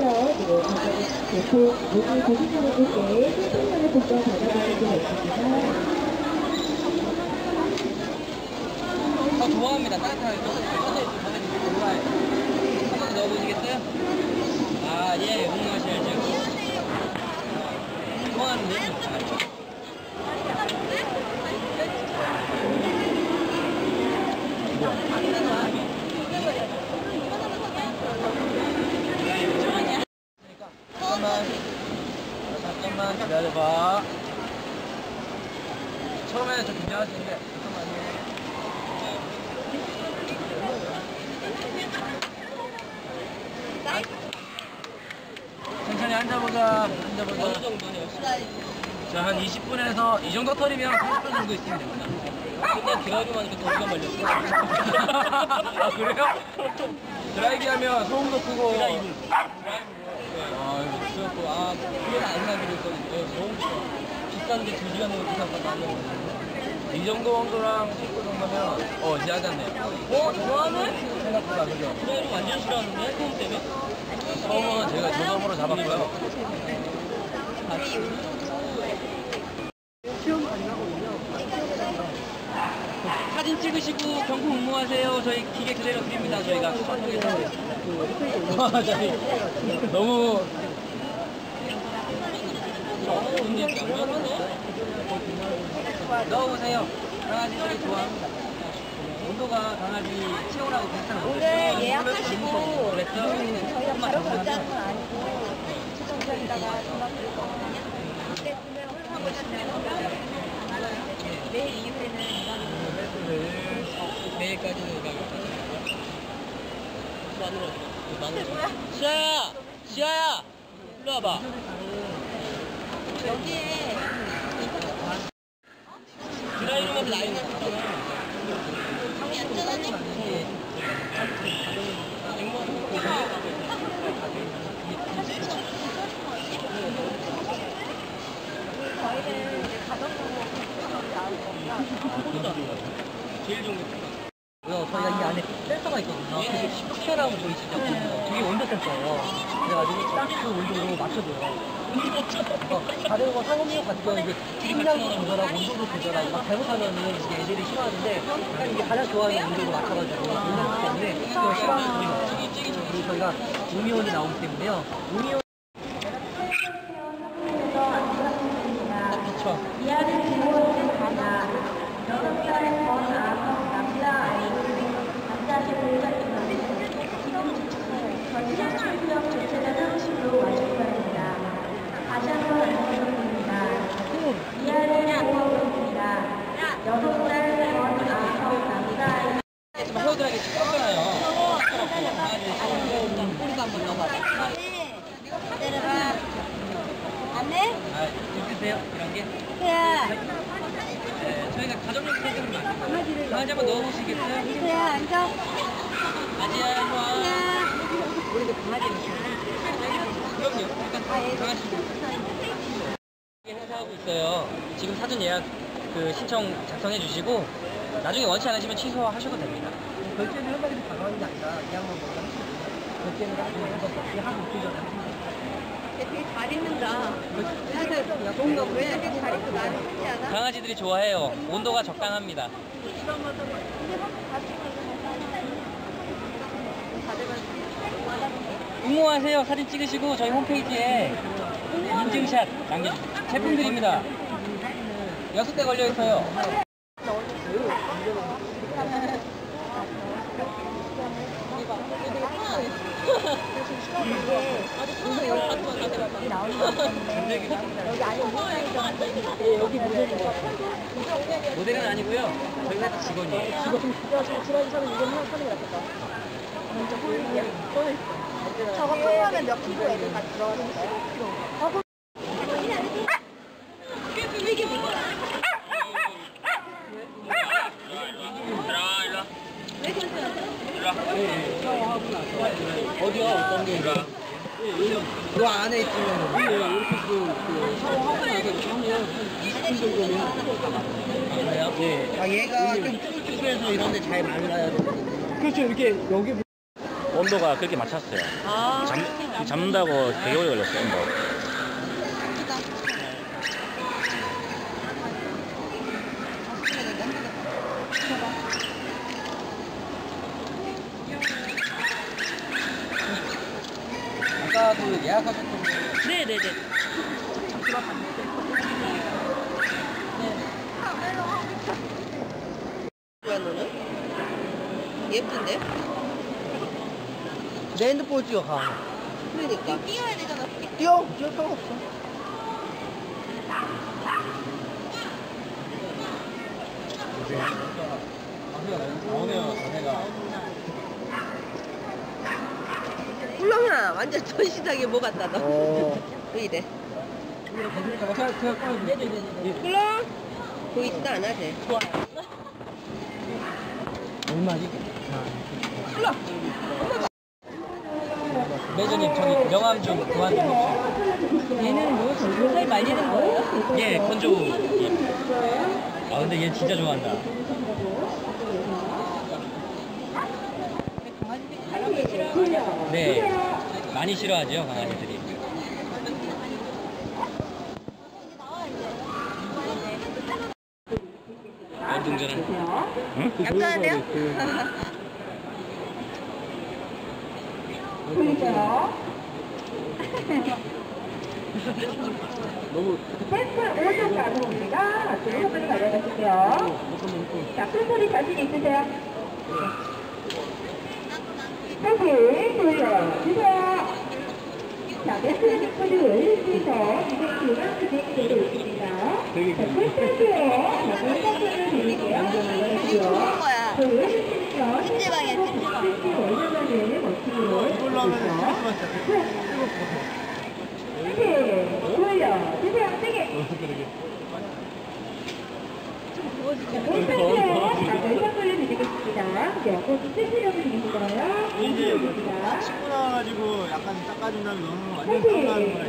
고, 모두 고객님들께 신청권을 복권 받아가실 수가 있습니다. 저 좋아합니다. 따뜻하게. 선생님, 선생님, 좋아해요. 한번 넣어보시겠어요? 아, 예, 응원하셔야죠. 응원하는데? 잠깐만. 잠깐만 기다려봐. 처음에는 좀 긴장하시는데, 잠깐만요. 천천히 앉아보자. 앉아보자. 어느 정도네요? 자, 한 20분에서 이 정도 털이면 30분 정도 있으면 됩니다. 근데 드라이브 하니까 더 시간 걸렸어. 아, 그래요? 드라이브 하면 소음도 크고. 드라이브. 아, 이거 그래갖고, 아, 그게 안 나기로 했거든요. 너무 비싼데 2시간 이상 가면 이 정도 온도랑 10도 정도면, 어, 이제 하잖아요. 어, 좋아하네? 생각보다, 그죠? 드라이브 완전 싫어하는데? 소음 때문에? 처음은 제가 조점으로 잡았고요. 사진 찍으시고 경품 응모하세요. 저희 기계 그대로 드립니다. 저희가 수선역에서 아, 저희 너무 넣어보세요. 강아지들이 좋아합니다. 온도가 강아지 치우라고 비슷한 오늘 예약하시고 그랬죠? 저희가 바로 결제하는 건 아니고 추첨자에다가 전화 드리고 그때 구매 하고 싶으 면 내일 이후에는 내일까지는 가겠다. 만으로 만으로. 시아야, 시아야, 일로 와봐. 여기에 드라이브만 라인 방이 안전하네 저희는 이제 가정용으로 나올 거고요 제일 좋은 거. 저희가 이 안에 센서가 있거든요. 그게 10kg라고 저희 진짜 되게 온도 센서예요. 그래가지고 딱 그 온도로 맞춰줘요. 어, 다른 거 상업용 같은 거 이제 풍량도 조절하고 온도도 조절하고 막 잘못하면은 이제 애들이 싫어하는데 딱 이게 가장 좋아하는 온도로 맞춰가지고 올렸기 때문에 그걸 싫어하는 거 그리고 저희가 우미온이 나오기 때문에요. 우미온 딱 비춰. 이하를 지원하는 가나, 6살 전 아성 남자아이, 남자아이를 지금 전시장 출구역 조체자 사무실로 와주기 바랍니다. 다시 한번 안내드립니다. 이하를 지원합니다. 6살 전 아성 남자아이, 좀 헤어드라이기 시끄럽잖아요. 시끄럽고. 꼬리도 한번 넣어봐. 내려가 안내? 아, 있으세요? 이런 게? 태야 네, 저희가 가정용 세금을 만듭니다. 강아지 한번 넣어보시겠어요? 태야 앉아 아지야, 일로 와. 우리도 강아지는 그럼요. 일단 강아지. 행사하고 있어요. 지금 사전 예약 그 신청 작성해 주시고 나중에 원치 않으시면 취소하셔도 됩니다. 결제는 한 마리도 가능한 게 아니라 이 양만 먼저 하시면 돼요. 결제는 나중에 해서 하고 있기 전에 하시면 돼요. 되게 잘 입는다 뭔가 왜 이렇게 잘 입고 나는 하지 않아? 강아지들이 좋아해요. 온도가 적당합니다. 응모하세요. 사진 찍으시고 저희 홈페이지에 인증샷 남겨주세요. 제품 드립니다. 여섯 대 걸려 있어요. 모델은 아니고요. 저희 회사 직원이에요. 저거 통화하면 몇 킬로 애들 다 들어가는? 어 그, 그, 아, 아, 그래요? 네. 아 얘가 좀 쭈글쭈글해서 이런데 잘 말라요. 그렇죠 이렇게 여기 뭐 온도가 그렇게 맞췄어요. 아 잠, 그 잠다고 되게 오래 걸렸어요. 온도. 예약하셨던 거. 네네네. 좋아 너는? 예쁜데? 내 핸드폰 찍어 가. 그러니까. 뛰어야 되잖아. 뛰어. 뛰어 필요 없어. 훌렁아 완전 전시장에 뭐 갖다 놔. 어. 왜 이래? 얼마지? 매저님 저기 명함 좀 그만 좀 해주세요. 얘는 뭐 요새 말리는 거예요? 예, 건조. 예. 아 근데 얘 진짜 좋아한다. 네, 많이 싫어하죠 강아지들이. 연동전은 약간한데요? 너무 펜슬 오른쪽 가져옵니다. 앞으로 선물 가져가실게요. 자, 큰 소리 자신 있으세요? 펜슬 돌려주세요. 자, 펜슬 뒷부를 위해서 이벤트가 진행되고 있습니다. 자, 펜슬을 드릴게요. 그 찜질방. 펜슬 얼마만에 멋지게 이걸로 하면 있죠. 스트레스만 펜슬 돌려주세요. 이제 펜슬입니다. 친구 나와가지고 약간 닦아준 다음에 너무 완전 닦아하는 거야.